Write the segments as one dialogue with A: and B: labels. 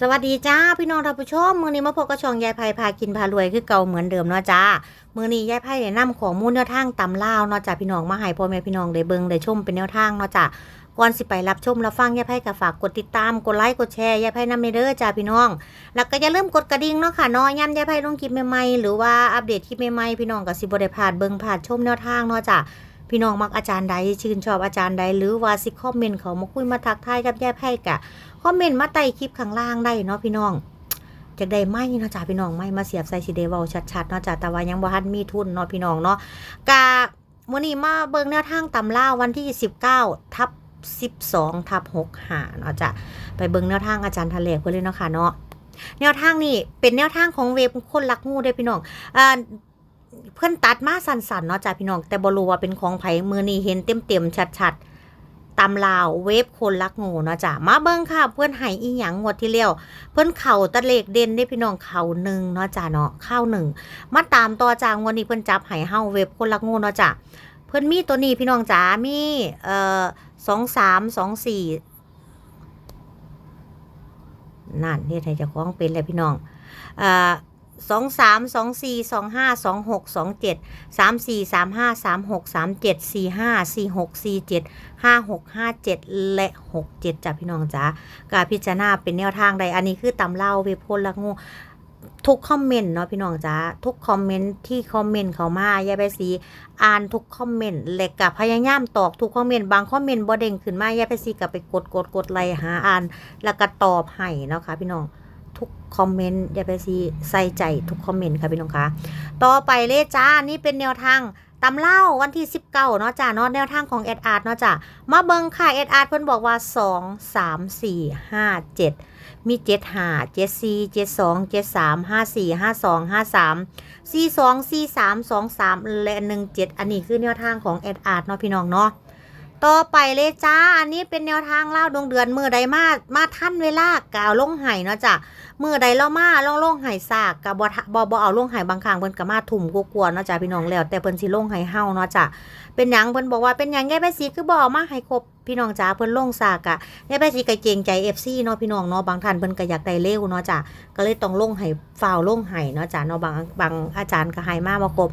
A: สวัสดีจ้าพี่น้องท่านผู้ชมมือนี้มาพบกับช่องยายไผ่พากินพารวยคือเก่าเหมือนเดิมเนาะจ้ามือนี้ยายไผ่ได้นำข้อมูลแนวทางตำล่าวเนาะจ้าพี่น้องมาให้พ่อแม่พี่น้องได้เบิ่งได้ชมเป็นแนวทางเนาะจ้าก่อนสิไปรับชมรับฟังยายไผ่ก็ฝากกดติดตามกดไลค์กดแชร์ยายไผ่นำในเด้อจ้าพี่น้อง แล้วก็อย่าลืมกดกระดิ่งเนาะค่ะนาะย้ำยายไผ่ลงคลิปใหม่ๆหรือว่าอัปเดตคลิปใหม่ๆพี่น้องก็สิบได้พลาดเบิ่งพลาดชมแนวทางเนาะจ้า พี่น้องมักอาจารย์ใดชื่นชอบอาจารย์ใดหรือว่าสิคอมเมนต์เขามาคุยมาทักทายกับยายไผ่กะคอมเมนต์มาใต้คลิปข้างล่างได้เนาะพี่น้องจากได้ไม่เนาะจ้าพี่น้องไม่มาเสียบใส่สีเดเวลชัดๆเนาะจ้าแต่ว่ายังบ่ทันมีทุนเนาะพี่น้องเนาะกะมื้อนี้มาเบิ่งแนวทางตำล่าวันที่ 19 ทับ 12 ทับ65เนาะจ้ะไปเบิ่งแนวทางอาจารย์ทะเลเพิ่นเลยเนาะค่ะเนาะแนวทางนี่เป็นแนวทางของเว็บคนรักงูเด้พี่น้องอ่า เพิ่อนตัดมาสั้นๆเนาะจ้าพี่น้อง แต่บรูว่าเป็นของไผมื้อนี้เห็นเต็มๆชัดๆตำลาวเวฟคนรักงูเนาะจ้ะมาเบิ่งค่ะ เพื่อนให้อีหยังงวดที่แล้วเพื่อนเข่าตะเลกเด่นได้พี่น้องเข่าหนึ่งเนาะจ้ะเนาะข้าวหนึ่งมาตามต่อจางวันนี้เพื่อนจับให้เฮาเวฟคนรักงูเนาะจ้ะเพื่อนมีตัวนี้พี่น้องจ๋ามีเอ่อสองสามสองสี่นั่นเนี่ยไทยจะคล้องเป็นเลยพี่น้องเอ่อ สองสามสองสี่สองห้าสองหกสองเจ็ดสามสี่สามห้าสามหกสามเจ็ดสี่ห้าสี่หกสี่เจ็ดห้าหกห้าเจ็ดและหกเจ็ดจ้ะพี่น้องจ๋ากาพิจารณาเป็นแนวทางใด อันนี้คือตำเล่าเวพลละงูทุกคอมเมนต์เนาะพี่น้องจ๋าทุกคอมเมนต์ที่คอมเมนต์เขามายายไปสีอ่านทุกคอมเมนต์และกับพยายามตอบทุกคอมเมนต์บางคอมเมนต์บ่เด้งขึ้นมายายไปสีกับไปกดกดกดไลค์หาอ่าน แล้วก็ตอบให้เนาะค่ะพี่น้อง ทุกคอมเมนต์อย่าไปสีใส่ใจทุกคอมเมนต์ค่ะพี่น้องคะต่อไปเลยจ้านี่เป็นแนวทางตำเล่าวันที่ 19เนาะจ้าเนาะแนวทางของเอ็ดอาร์เนาะจ้ามาเบิงค่ะเอ็ดอาร์เพิ่นบอกว่า 2 3 4 5 7 มี 7 5 7 4 7 2 7 3 5 4 5 2 5 3 4 2 4 3 2 3 และ 1 7 อันนี้คือแนวทางของเอ็ดอาร์เนาะพี่น้องเนาะ ต่อไปเลยจ้า อันนี้เป็นแนวทางเล่าดวงเดือนมือใดมา มาท่านเวลากาวลงไห้เนาะจ้ะมือใดเรามาล่องล่องไห้ซากกับบอบอบเอาล่องไห้บางครั้งเพิ่นก็มาถุ่มกลัวๆเนาะจ้ะพี่น้องแล้ว แต่เพิ่นสิล่องไห้เฮาเนาะจ้ะเป็นหยังเพิ่นบอกว่าเป็นหยังแย่ไปสีคือบอามาให้ครบพี่น้องจ้าเพิ่นล่งซากอะแย่ไปสีก็เกรงใจ FC เนาะพี่น้องเนาะบางท่านเพิ่นก็อยากได้เร็วเนาะจ้ะก็เลยต้องล่งไห้ฝ่าวล่งไห้เนาะจ้ะเนาะบางบางอาจารย์ก็ให้มาบ่ครบ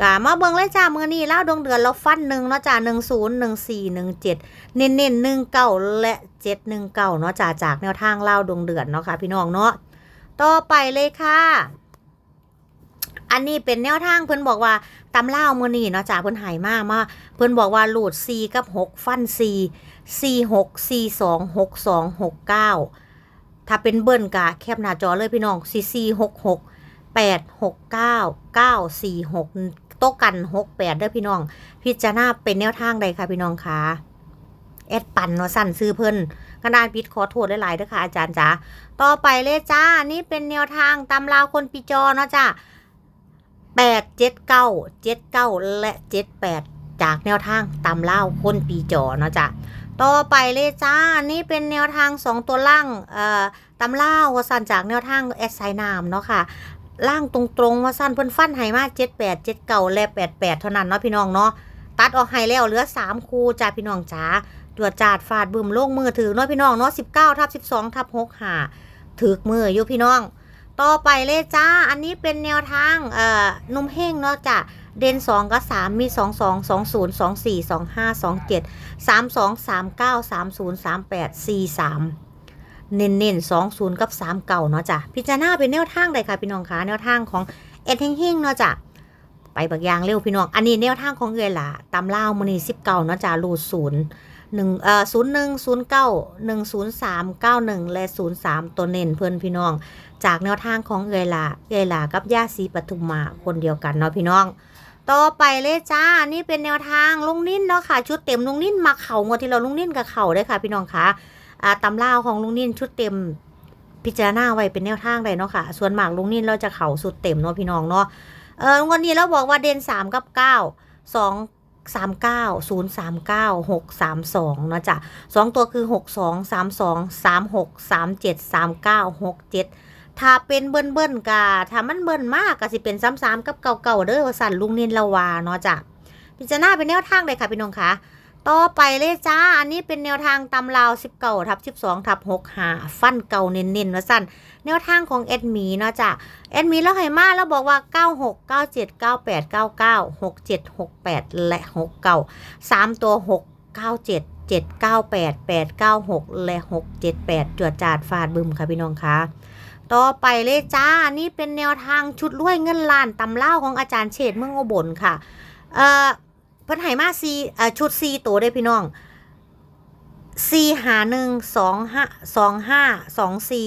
A: กะมาเบิ่งเลยจ้ามือนี้เล่าดวงเดือนเราฟันหนึ่งเนาะจ้ะ10 14 17เจ็ดเน้นๆ19และ719เก้าเนาะจ้ะจากแนวทางเล่าดวงเดือนเนาะค่ะพี่น้องเนาะต่อไปเลยค่ะ อันนี้เป็นแนวทางเพิ่นบอกว่าตำเล่ามือนี่เนาะจ้าเพิ่นหายมากมาเพิ่นบอกว่าหลูด4กับ6ฟัน4 4 6 4 2 6 2 6 9ถ้าเป็นเบิ้ลกะแคบหน้าจอเลยพี่น้อง4 4 6 6 8 6 9 9 4 6 โต๊ะกัน6 8เด้อพี่น้อง พิจารณาเป็นแนวทางใดคะพี่น้องคะแอดปันเนาะสั่นซื้อเพิ่นกระดานพิษขอโทษหลายๆเด้อค่ะอาจารย์จ๋าต่อไปเลยจ้า นี่เป็นแนวทางตำราวคนปีจอเนาะจ้าแปดเจ็ดเก้าเจ็ดเก้าและเจ็ดแปดจากแนวทางตำเล่าวคนปีจอเนาะจ้าต่อไปเลยจ้า นี่เป็นแนวทางสองตัวล่างเอ่อตำเล่าวสันจากแนวทางแอดไซนามเนาะค่ะ ล่างตรงๆวสันเพิ่นฟันให้มาเจ็ดแปดเจ็ดเก้าและแปดแปดเท่านั้นเนาะพี่น้องเนาะตัดออกให้แล้วเหลือสามคู่จ้าพี่น้องจ้าตรวจจาดฟาดบึมโลงมือถือเนาะพี่น้องเนาะสิบเก้าทับสิบสองทับหกหาถือมืออยู่พี่น้อง ต่อไปเลยจ้า อันนี้เป็นแนวทางเอ่อนุ่มเฮ้งเนาะจ้ะเด่นสองกับสามมีสองสองสองศูนย์สองสี่สองห้าสองเจ็ดสามสองสามเก้าสามศูนย์สามแปดสี่สาม เน้นเน้นสองศูนย์กับสามเก่าเนาะจ้ะพิจารณาเป็นแนวทางใดค่ะพี่น้องคะแนวทางของเอ็ดเฮงเฮงเนาะจ้ะไปบักยางเร็วพี่น้อง อันนี้แนวทางของเอยล่ะตำล่าวมอนี่สิบเก้าเนาะจ้ารูดศูนย์หนึ่งเอ่อศูนย์หนึ่งศูนย์เก้าหนึ่งศูนย์สามเก้าหนึ่งและศูนย์สามตัวเน้นเพื่อนพี่น้อง จากแนวทางของเอยล่ะเอยล่ะกับย่าซีปทุมมาคนเดียวกันเนาะพี่น้อง ต่อไปเลยจ้า นี่เป็นแนวทางลุงนิ่นเนาะค่ะ ชุดเต็มลุงนิ่นมาเข่างวดที่เราลุงนิ่นกับเข่าได้ค่ะ พี่น้องคะอ่า ตำล่าของลุงนิ่นชุดเต็มพิจารณาไว้เป็นแนวทางใดเนาะค่ะ ส่วนหมากลุงนิ่นเราจะเข่าสุดเต็มเนาะพี่น้องเนาะ เออวันนี้เราบอกว่าเด่นสามกับเก้าสองสามเก้าศูนย์สามเก้าหกสามสองนะจ๊ะสองตัวคือหกสองสามสองสามหกสามเจ็ดสามเก้าหกเจ็ดถ้าเป็นเบิ้ลเบิ้ลกาถ้ามันเบิ้ลมากก็สิเป็นซ้ำๆกับเก่าๆเด้อสั่นลุงนินละวาเนาะจ้ะพิจารณาเป็นแนวทางเลยค่ะพี่น้องคะ ต่อไปเลยจ้า อันนี้เป็นแนวทางตำราว19ทับ12ทับ6หาฟันเก่าเน้นๆว่าสั้นแนวทางของแอดมีเนาะจ้ะแอดมีแล้วให้มาแล้วบอกว่า 96 97 98 99 67 68 และ 69 3 ตัว 6 97 798 896 และ 678จวดจาดฟาดบึมค่ะพี่น้องคะต่อไปเลยจ้าอันนี้เป็นแนวทางชุดรวยเงินล้านตำเล่าของอาจารย์เฉดเมืองอบลค่ะ เอ่อ เพิ่นให้มาซีเอ่อชุดซีตัวได้พี่น้องซีหาหนึ่งสองห้าสองห้าสองซี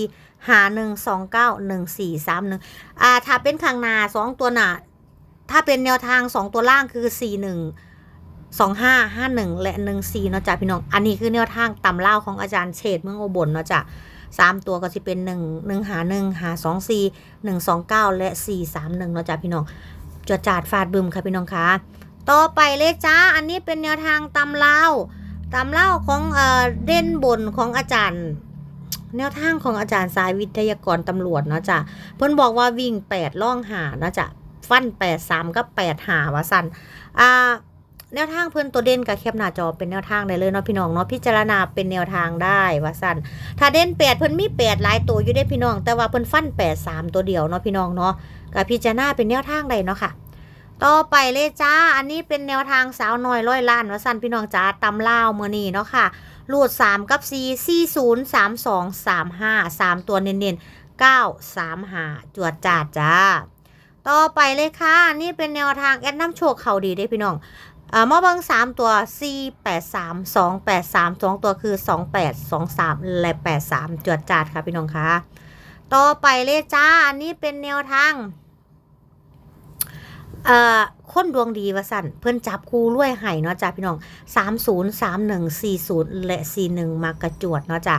A: หาหนึ่งสองเก้าหนึ่งสี่สามหนึ่งอ่าถ้าเป็นข้างหน้าสองตัวหน้าถ้าเป็นแนวทางสองตัวล่างคือสี่หนึ่งสองห้าห้าหนึ่งและหนึ่งสี่เนาะจ้ะพี่น้อง อันนี้คือแนวทางตำเล่าของอาจารย์เฉดเมืองอุบลเนาะจ้ะสามตัวก็จะเป็นหนึ่งหนึ่งหาหนึ่งหาสองสี่หนึ่งสองเก้าและสี่สามหนึ่งเนาะจ้ะพี่น้องจวดจาดฟาดบึมค่ะพี่น้องคะ ต่อไปเลยจ้า อันนี้เป็นแนวทางตำเล่าตำเล่าของเอ่อเด่นบนของอาจารย์ แนวทางของอาจารย์สายวิทยากรตำรวจเนาะจ้ะเพิ่นบอกว่าวิ่งแปดล่องหาเนาะจ้ะฟันแปดสามกับแปดหาวะสันอ่าแนวทางเพิ่นตัวเด่นกับแคปหน้าจอเป็นแนวทางได้เลยเนาะพี่น้องเนาะพิจารณาเป็นแนวทางได้ว่าสันถ้าเด่นแปดเพิ่นมีแปดหลายตัวอยู่ได้พี่น้อง แต่ว่าเพิ่นฟันแปดสามตัวเดียวเนาะพี่น้องเนาะกับพิจารณาเป็นแนวทางใดเนาะค่ะ ต่อไปเลยจ้า อันนี้เป็นแนวทางสาวน้อยร้อยล้านวสันพี่น้องจ้าตำเล่าเมื่อนี้เนาะค่ะรูด3 กับ 4 4 0 3 2 3 5 3 ตัวเน้นๆ9 3หาจวดจาดจ้า ต่อไปเลยค่ะอันนี้เป็นแนวทางแอดน้ำโชคเขาดีได้พี่น้องเอ่อมาเบิ้ง3ตัว4 8 3 2 8 3 2ตัวคือ2 8 2 3และ8 3จวดจาดค่ะพี่น้องคะต่อไปเลยจ้า อันนี้เป็นแนวทาง เอ่อคนดวงดีว่าสั่นเพิ่อนจับคู่รวยไห้เนาะจ้ะพี่น้อง 30 31 40 และ 41 มากระจวดเนาะจ้ะ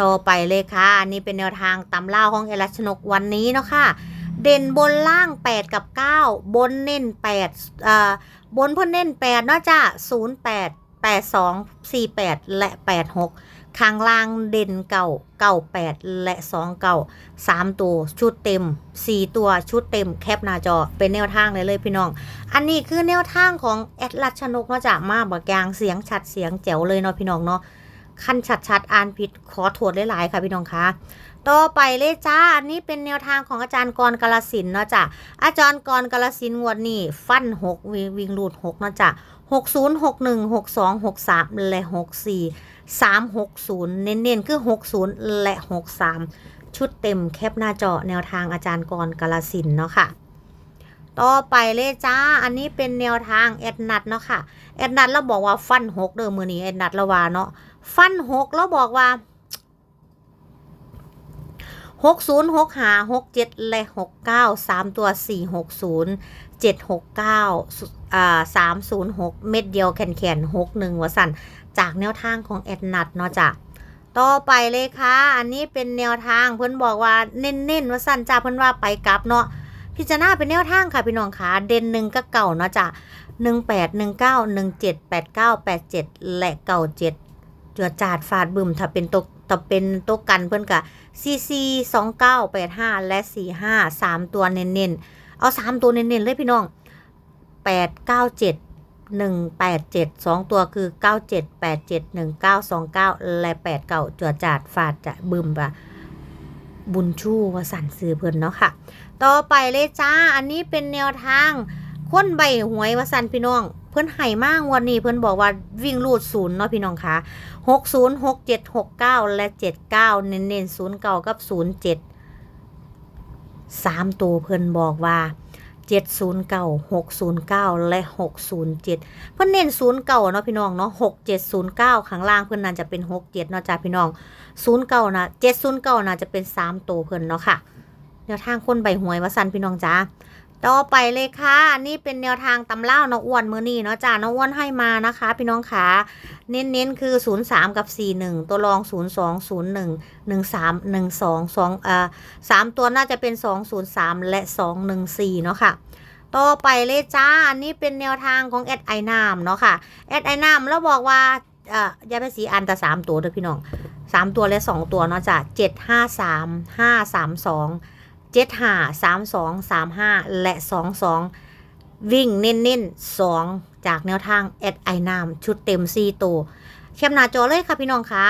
A: ต่อไปเลยค่ะ อันนี้เป็นแนวทางตำล่าของเอรัชนกวันนี้เนาะค่ะ เด่นบนล่าง 8 กับ 9 บนเน้น8เอ่อบนเพิ่นเน้น8เนาะจ้ะ 08 82 48 และ 86 ข้างล่างเด่นเก่าเก่า8และ2เก่า3ตัวชุดเต็ม4ตัวชุดเต็มแคปหน้าจอเป็นแนวทางเลยเลยพี่น้อง อันนี้คือแนวทางของแอดลัชนกเนาะจ้ะมาบักยางเสียงชัดเสียงแจ๋วเลยเนาะพี่น้องเนาะขั้นชัดๆอ่านผิดขอโทษหลายๆค่ะพี่น้องคะต่อไปเลยจ้า อันนี้เป็นแนวทางของอาจารย์กรกาลสินเนาะจ้ะ อาจารย์กรกาลสินงวดนี้ฟันหกวิวิ่งรูดหกเนาะจ้ะ หกศูนย์หกหนึ่งหกสองหกสามและหกสี่สามหกศูนย์เน้นๆ คือหกศูนย์และหกสามชุดเต็มแคปหน้าจอแนวทางอาจารย์กรกาลสินเนาะค่ะ ต่อไปเลยจ้า อันนี้เป็นแนวทางแอดนัดเนาะค่ะ แอดนัดเราบอกว่าฟันหกเด้อมือนี้แอดนัดเราว่าเนาะ ฟันหกเราบอกว่าหกศูนย์หกหาหกเจ็ดและหกเก้าสามตัวสี่หกศูนย์ เจ็ดหกเก้าอ่าสามศูนย์หกเม็ดเดียวแขนแขนหกหนึ่งวสันจากแนวทางของแอดนัดเนาะจ้ะต่อไปเลยค่ะ อันนี้เป็นแนวทางเพิ่นบอกว่าเน้นๆว่าสั้นจ้าเพิ่นว่าไปกลับเนาะพิจารณาเป็นแนวทางค่ะพี่น้องค่ะเด่นหนึ่งก็เก่าเนาะจ้ะหนึ่งแปดหนึ่งเก้าหนึ่งเจ็ดแปดเก้าแปดเจ็ดและเก่าเจ็ดจือจาดฟาดบึมถ้าเป็นตัวถ้าเป็นตัวกันเพิ่นกะซีซีสองเก้าแปดห้าและสี่ห้าสามตัวเน้นๆ เอาสามตัวเน้นๆเลยพี่น้องแปดเก้าเจ็ดหนึ่งแปดเจ็ดสองตัวคือเก้าเจ็ดแปดเจ็ดหนึ่งเก้าสองเก้าและแปดเก่าจือจาดฟาดจะบึมปะบุญชูวสันซื้อเพิ่นเนาะค่ะ ต่อไปเลยจ้า อันนี้เป็นแนวทางคนใบหวยวสันพี่น้อง เพื่อนไห่มากวันนี้เพื่อนบอกว่าวิ่งรูดศูนย์เนาะพี่น้องคะหกศูนย์หกเจ็ดหกเก้าและเจ็ดเก้าเน้นเน้นศูนย์เก้ากับศูนย์เจ็ด สามตัวเพื่อนบอกว่าเจ็ดศูนย์เก้าหกศูนย์เก้าและหกศูนย์เจ็ดเพื่อนเน้นศูนย์เก้าเนาะพี่น้องเนาะหกเจ็ดศูนย์เก้าข้างล่างเพื่อนน่าจะเป็นหกเจ็ดเนาะจ้าพี่น้องศูนย์เก้านะเจ็ดศูนย์เก้าน่าจะเป็นสามตัวเพื่อนเนาะค่ะแนวทางคนใบหวยวสันพี่น้องจ้า ต่อไปเลยค่ะอันนี้เป็นแนวทางตำเล่าน้องอ้วนมือนี่เนาะจ้าน้องอ้วนให้มานะคะ พี่น้องขาเน้นๆคือ 0 3 กับ 4 1 ตัวรอง 0 2 0 1 1 3 1 2 2อ่าสามตัวน่าจะเป็น 2 0 3 และ 2 1 4 เนาะค่ะต่อไปเลยจ้า อันนี้เป็นแนวทางของแอดไอนามเนาะค่ะแอดไอนามแล้วบอกว่าเอ่อยาไปสีอันแต่สามตัวเด้อพี่น้องสามตัวและสองตัวเนาะจ้ะเจ็ดห้าสามห้าสามสอง เจ็ดห้าสามสองสามห้าและสองสองวิ่งเน้นเน้นสองจากแนวทางแอดไอนามชุดเต็ม4ตัวแคปหน้าจอเลยค่ะพี่น้องคะ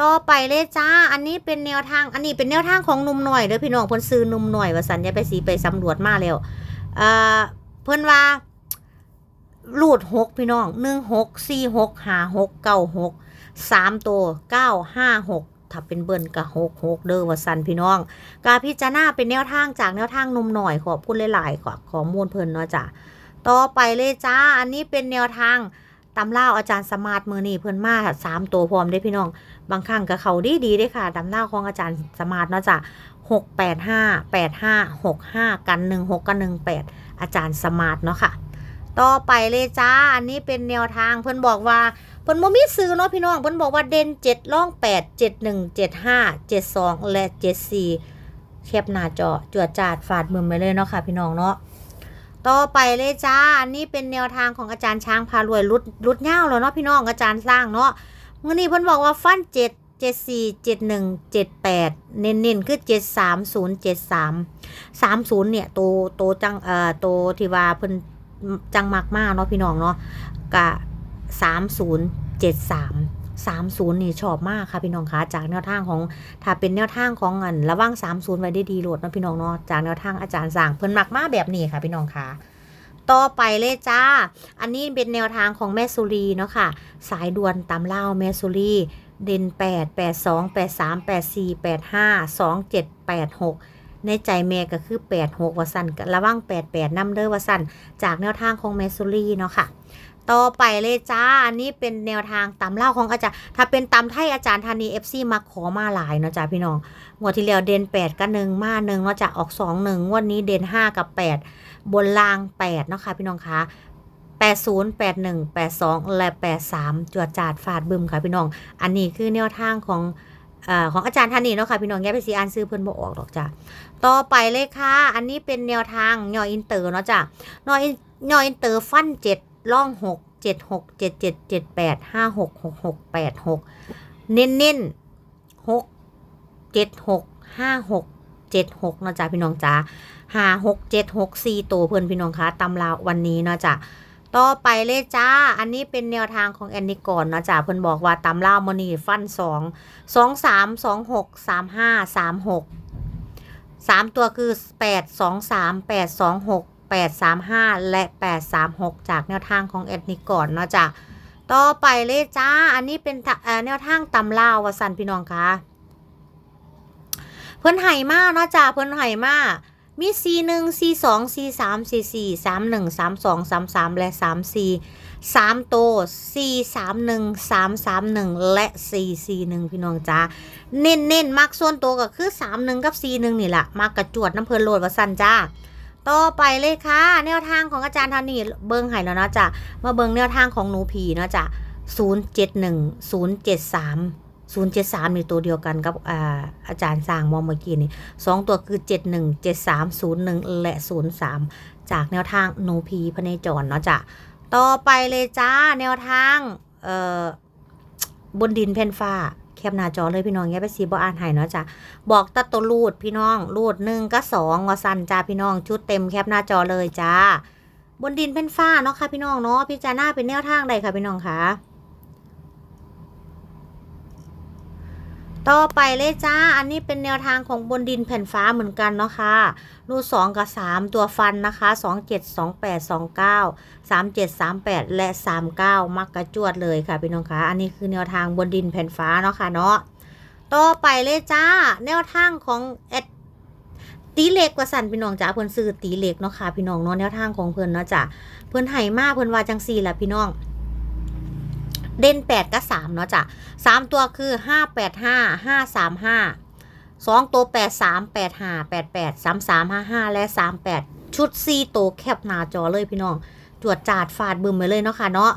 A: ต่อไปเลยจ้า อันนี้เป็นแนวทาง อันนี้เป็นแนวทางของหนุ่มหน่อยเด้อพี่น้องเพิ่นซื้อหนุ่มหน่อยว่าสันยาไปสีไปสำรวจมาแล้วเอ่อเพิ่นว่ารูดหกพี่น้องหนึ่งหกสี่หกห้าหกเก้าหกสามตัวเก้าห้าหก ถ้าเป็นเบิ้ลก็หกหกเด้อว่าสันพี่น้อง กาพิจารณาเป็นแนวทางจากแนวทางนมหน่อยขอบคุณหลายๆขอขอมูลเพิ่นเนาะจ้ะต่อไปเลยจ้าอันนี้เป็นแนวทางตำเล่าอาจารย์สมาร์ทมือนี่เพิ่นมาสามตัวพร้อมได้พี่น้อง บางครั้งก็เขาดีดีๆเด้ค่ะตำเล่าของอาจารย์สมาร์ทเนาะจ้ะหกแปดห้าแปดห้าหกห้ากันหนึ่งหกกันหนึ่งแปดอาจารย์สมาร์ทเนาะค่ะ ต่อไปเลยจ้าอันนี้เป็นแนวทางเพิ่นบอกว่า เพิ่นบ่มีซื้อเนาะพี่น้องเพิ่นบอกว่าเด่น7ล่อง8 71 75 72และ74แคปหน้าจอจวดจาดฝาดมือไปเลยเนาะค่ะพี่น้องเนาะต่อไปเลยจ้า อันนี้เป็นแนวทางของอาจารย์ช้างพารวยรุดรุดเง่าแล้วเนาะพี่น้องอาจารย์สร้างเนาะเมื้อนี้เพิ่นบอกว่าฟัน7 74 71 78เน้นๆคือ730 73 30เนี่ยโตโตจังเอ่อโตที่ว่าเพิ่นจังมากมากเนาะพี่น้องเนาะกะ 3073 30 นี่ชอบมากค่ะพี่น้องคะจากแนวทางของถ้าเป็นแนวทางของอันระว่าง 30 ไว้ได้ดีโหลดเนาะพี่น้องเนาะจากแนวทางอาจารย์สั่งเพิ่นมักมาแบบนี้ค่ะพี่น้องคะต่อไปเลยจ้า อันนี้เป็นแนวทางของแม่สุรีเนาะค่ะ สายด่วนตามเล่าแม่สุรี เด่น 8 82 83 84 85 27 86 ในใจแม่ก็คือ 86วสันระว่าง 88นำเด้อวสันจากแนวทางของแมสซูรีเนาะค่ะ ต่อไปเลยจ้า อันนี้เป็นแนวทางตำเล่าของอาจารย์ ถ้าเป็นตำไทยอาจารย์ธานีเอฟซีมาขอมาหลายเนาะจ้าพี่น้อง งวดที่แล้วเด่น8กับหนึ่งมาหนึ่งเนาะจ้ะออก2 1งวดนี้เด่น5กับ8บนล่าง8เนาะค่ะพี่น้องคะ80 81 82 และ 83 จวดจาดฟาดบึมค่ะพี่น้อง อันนี้คือแนวทางของอของอาจารย์ธานีเนาะค่ะพี่น้องแย่ไปสีอ่านซื้อเพิ่อนบ่ออกดอกจ้ะ ต่อไปเลยค่ะ อันนี้เป็นแนวทางยออินเตอร์เนาะจ้ะยออินยออินเตอร์ฟันเจ็ด ล่องหกเจ็ดหกเจ็ดเจ็ดเจ็ดแปดห้าหกหกหกแปดหกเน้นเน้นหกเจ็ดหกห้าหกเจ็ดหกเนาะจ้ะพี่น้องจ้าห้าหกเจ็ดหกสี่ตัวเพื่อนพี่น้องคะตำราววันนี้เนาะจ้ะต่อไปเลยจ้า อันนี้เป็นแนวทางของแอนนิกอนเนาะจ้ะเพิ่อนบอกว่าตำราวมอนีฟันสองสองสามสองหกสามห้าสามหกสามตัวคือแปดสองสามแปดสองหก แปดสามห้าและแปดสามหกจากแนวทางของแอดนิก่อนเนาะจ้ะต่อไปเลยจ้า อันนี้เป็นแนวทางตำลาวสันพี่น้องคะเพิ่นไห่มาเนาะจ้ะเพิ่นไห่มามีซีหนึ่งซีสองซีสามซีสี่สามหนึ่งสามสองสามสามและสามสี่สามโตสี่สามหนึ่งสามสามหนึ่งและสี่สี่หนึ่งพี่น้องจ้าเน้นเน้นๆมักส่วนตัวก็คือสามหนึ่งกับสี่หนึ่งนี่แหละมากกระจวดน้ำเพลินโหลดวสันจ้า ต่อไปเลยค่ะ แนวทางของอาจารย์ธานีเบิ้งไห้แล้วเนาะจ้ะมาเบิ้งแนวทางของหนูผีเนาะจ้ะศูนย์เจ็ดหนึ่งศูนย์เจ็ดสามศูนย์เจ็ดสามในตัวเดียวกันกับอาอาจารย์สร้างมอเมื่อกี้นี่สองตัวคือเจ็ดหนึ่งเจ็ดสามศูนย์หนึ่งและศูนย์สามจากแนวทางหนูผีพระเนจรเนาะจ้ะต่อไปเลยจ้าแนวทางเอ่อบนดินแผ่นฟ้า แคปหน้าจอเลยพี่น้องแย่ไปสีบออ่านหายเนาะจ้ะบอกตัดตัวรูดพี่น้องรูดหนึ่งก็สองวาสันจ้าพี่น้องชุดเต็มแคปหน้าจอเลยจ้าบนดินเป็นฝ้าเนาะค่ะพี่น้องเนาะพิจารณาเป็นแนวทางใดค่ะพี่น้องคะ ต่อไปเลยจ้า อันนี้เป็นแนวทางของบนดินแผ่นฟ้าเหมือนกันเนาะค่ะรูดสองกับสามตัวฟันนะคะสองเจ็ดสองแปดสองเก้าสามเจ็ดสามแปดและสามเก้ามักกระจวดเลยค่ะพี่น้องคะอันนี้คือแนวทางบนดินแผ่นฟ้าเนาะค่ะเนาะต่อไปเลยจ้า แนวทางของแอดตีเหล็กกว่าสันพี่น้องจ้าเพิ่อนซื้อตีเหล็กเนาะค่ะพี่น้องเนาะแนวทางของเพิ่อนเนาะจ้ะเพิ่อนไห้มาเพิ่อนว่าจังซี่ล่ะพี่น้อง เด่นแปดกับสามเนาะจ้ะสามตัวคือห้าแปดห้าห้าสามห้าสองตัวแปดสามแปดห้าแปดแปดสามสามห้าห้าและสามแปดชุดสี่ตัวแคบหน้าจอเลยพี่น้องจวดจาดฟาดบึมไปเลยเนาะค่ะเนาะ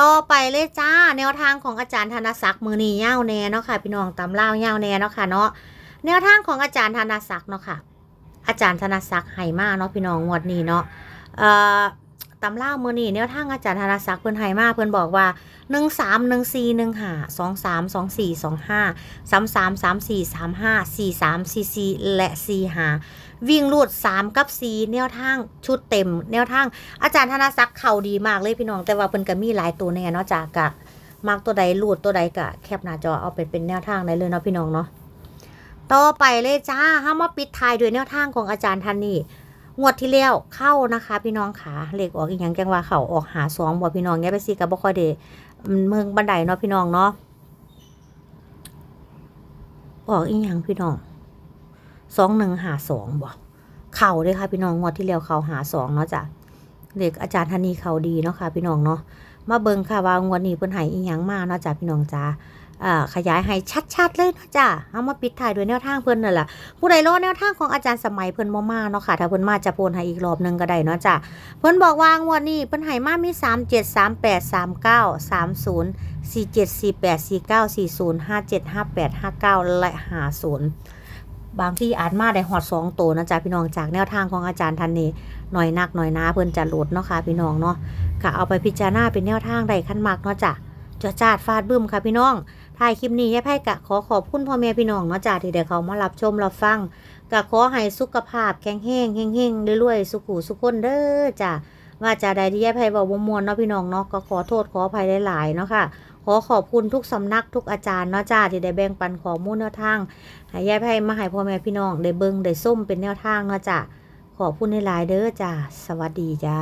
A: ต่อไปเลยจ้าแนวทางของอาจารย์ธนศักดิ์มือนีเย่าแน่เนาะค่ะพี่น้องตำเล่าเย่าแน่เนาะค่ะเนาะแนวทางของอาจารย์ธนศักดิ์เนาะค่ะ อาจารย์ธนศักดิ์ไห่มากเนาะพี่น้องงวดนี้เนาะเอ่อ ตำรามื้อนี้แนวทางอาจารย์ธนศักดิ์เพิ่นให้มาเพิ่นบอกว่า 1 3 1 4 1 5 2 3 2 4 2 5 3 3 3 4 3 5 4 3 4 4และ4 5วิ่งรูด 3 กับ 4 แนวทางชุดเต็ม แนวทางอาจารย์ธนศักดิ์เข้าดีมากเลยพี่น้อง แต่ว่าเพิ่นก็มีหลายตัวแน่เนาะจากกะมักตัวใดรูดตัวใดก็แคปหน้าจอเอาไปเป็นแนวทางได้เลยเนาะพี่น้องเนาะต่อไปเลยจ้าเฮามาปิดท้ายด้วยแนวทางของอาจารย์ท่านนี้ งวดที่แล้วเข้านะคะ พี่น้องขาเลขออกอีกอย่างจังว่าเขาออกหาสองบ่พี่น้องแย่ไปสิกับบ่ค่อยเดเมืองบันไดเนาะพี่น้องเนาะออกอีกอย่างพี่น้องสองหนึ่งหาสองบ่เข่าเลยค่ะพี่น้องงวดที่แล้วเขาหาสองเนาะจ้ะเลขอาจารย์ธนีเขาดีเนาะค่ะพี่น้องเนาะมาเบิ่งค่ะว่างวดนี้เพิ่นให้อีหยังมาเนาะจ้ะพี่น้องจ้า ขยายให้ชัดๆเลยเนาะจ้ะเอามาปิดท้ายด้วยแนวทางเพิ่นนั่นแหละผู้ใดรอแนวทางของอาจารย์สมัยเพิ่นบ่มาเนาะค่ะถ้าเพิ่นมาจะโพนให้อีกรอบหนึงก็ได้เนาะจ้ะเพิ่นบอกว่างวดนี้เพิ่นให้มามี3 7 3 8 3 9 30 4 7 4 8 4 9 4 0 5 7 5 8 5 9 และ 50บางที่อาจมาได้ฮอด2ตัวนะจ๊ะพี่น้องจากแนวทางของอาจารย์ท่านนี้หน่อยนักหน่อยนาเพิ่นจะโหลดเนาะค่ะพี่น้องเนาะค่ะเอาไปพิจารณาเป็นแนวทางใดขั้นมากเนาะจ้ะจวดจาดฟาดบึ้มค่ะพี่น้อง ถ่ายคลิปนี้ยายไพ่กะขอขอบคุณพ่อแม่พี่น้องเนาะจ้ะที่ได้เขามารับชมรับฟังก็ขอให้สุขภาพแข็งแรงเฮงๆรวยๆสุขุสุขคนเด้อจ้ะว่าจะใดที่แย่ภัยบอกบ่มวนเนาะพี่น้องเนาะก็ขอโทษขออภัยหลายๆเนาะค่ะขอขอบคุณทุกสำนักทุกอาจารย์เนาะจ้าที่ได้แบ่งปันข้อมูลแนวทางให้แย่ภัยมาให้พ่อแม่พี่น้องได้เบิ่งได้ส้มเป็นแนวทางเนาะจ้ะขอบคุณหลายๆเด้อจ้ะสวัสดีจ้า